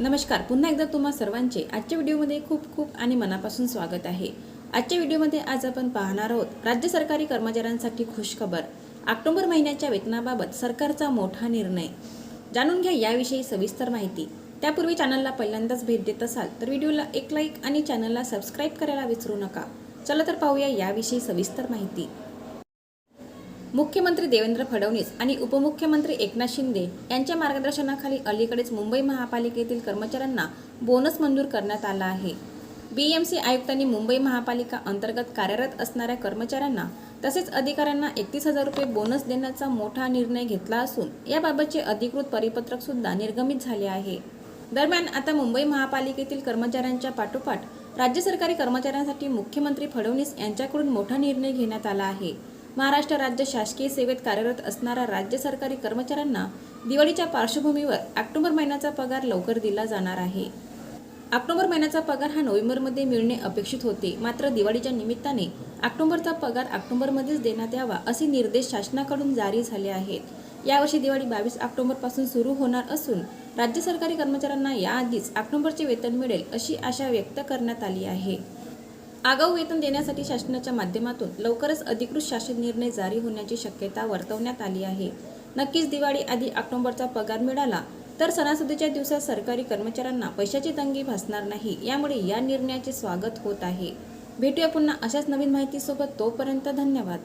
नमस्कार. पुन्हा एकदा तुम्हा सर्वांचे आजच्या व्हिडिओमध्ये खूप खूप आणि मनापासून स्वागत आहे. आजच्या व्हिडिओमध्ये आज आपण पाहणार आहोत राज्य सरकारी कर्मचाऱ्यांसाठी खुशखबर. ऑक्टोबर महिन्याच्या वेतनाबाबत सरकारचा मोठा निर्णय. जाणून घ्या याविषयी सविस्तर माहिती. त्यापूर्वी चॅनलला पहिल्यांदाच भेट देत असाल तर व्हिडिओला एक लाईक आणि चॅनलला सबस्क्राईब करायला विसरू नका. चला तर पाहूया याविषयी सविस्तर माहिती. मुख्यमंत्री देवेंद्र फडणवीस आणि उपमुख्यमंत्री एकनाथ शिंदे यांच्या मार्गदर्शनाखाली अलीकडेच मुंबई महापालिकेतील कर्मचाऱ्यांना बोनस मंजूर करण्यात आला आहे. बी एम सी आयुक्तांनी मुंबई महापालिका अंतर्गत कार्यरत असणाऱ्या कर्मचाऱ्यांना तसेच अधिकाऱ्यांना एकतीस हजार रुपये बोनस देण्याचा मोठा निर्णय घेतला असून याबाबतचे अधिकृत परिपत्रक सुद्धा निर्गमित झाले आहे. दरम्यान आता मुंबई महापालिकेतील कर्मचाऱ्यांच्या पाठोपाठ राज्य सरकारी कर्मचाऱ्यांसाठी मुख्यमंत्री फडणवीस यांच्याकडून मोठा निर्णय घेण्यात आला आहे. महाराष्ट्र राज्य शासकीय सेवेत कार्यरत असणाऱ्या राज्य सरकारी कर्मचाऱ्यांना दिवाळीच्या पार्श्वभूमीवर ऑक्टोबर महिन्याचा पगार लवकर दिला जाणार आहे. ऑक्टोबर महिन्याचा पगार हा नोव्हेंबरमध्ये मिळणे अपेक्षित होते. मात्र दिवाळीच्या निमित्ताने ऑक्टोबरचा पगार ऑक्टोबरमध्येच देण्यात यावा असे निर्देश शासनाकडून जारी झाले आहेत. यावर्षी दिवाळी बावीस ऑक्टोबरपासून सुरू होणार असून राज्य सरकारी कर्मचाऱ्यांना याआधीच ऑक्टोबरचे वेतन मिळेल अशी आशा व्यक्त करण्यात आली आहे. आगाऊ वेतन देण्यासाठी शासनाच्या माध्यमातून लवकरच अधिकृत शासन निर्णय जारी होण्याची शक्यता वर्तवण्यात आली आहे. नक्कीच दिवाळी आधी ऑक्टोबरचा पगार मिळाला तर सणासुदीच्या दिवसात सरकारी कर्मचाऱ्यांना पैशाची तंगी भासणार नाही यामुळे या निर्णयाचे स्वागत होत आहे. भेटूया पुन्हा अशाच नवीन माहितीसोबत तोपर्यंत धन्यवाद.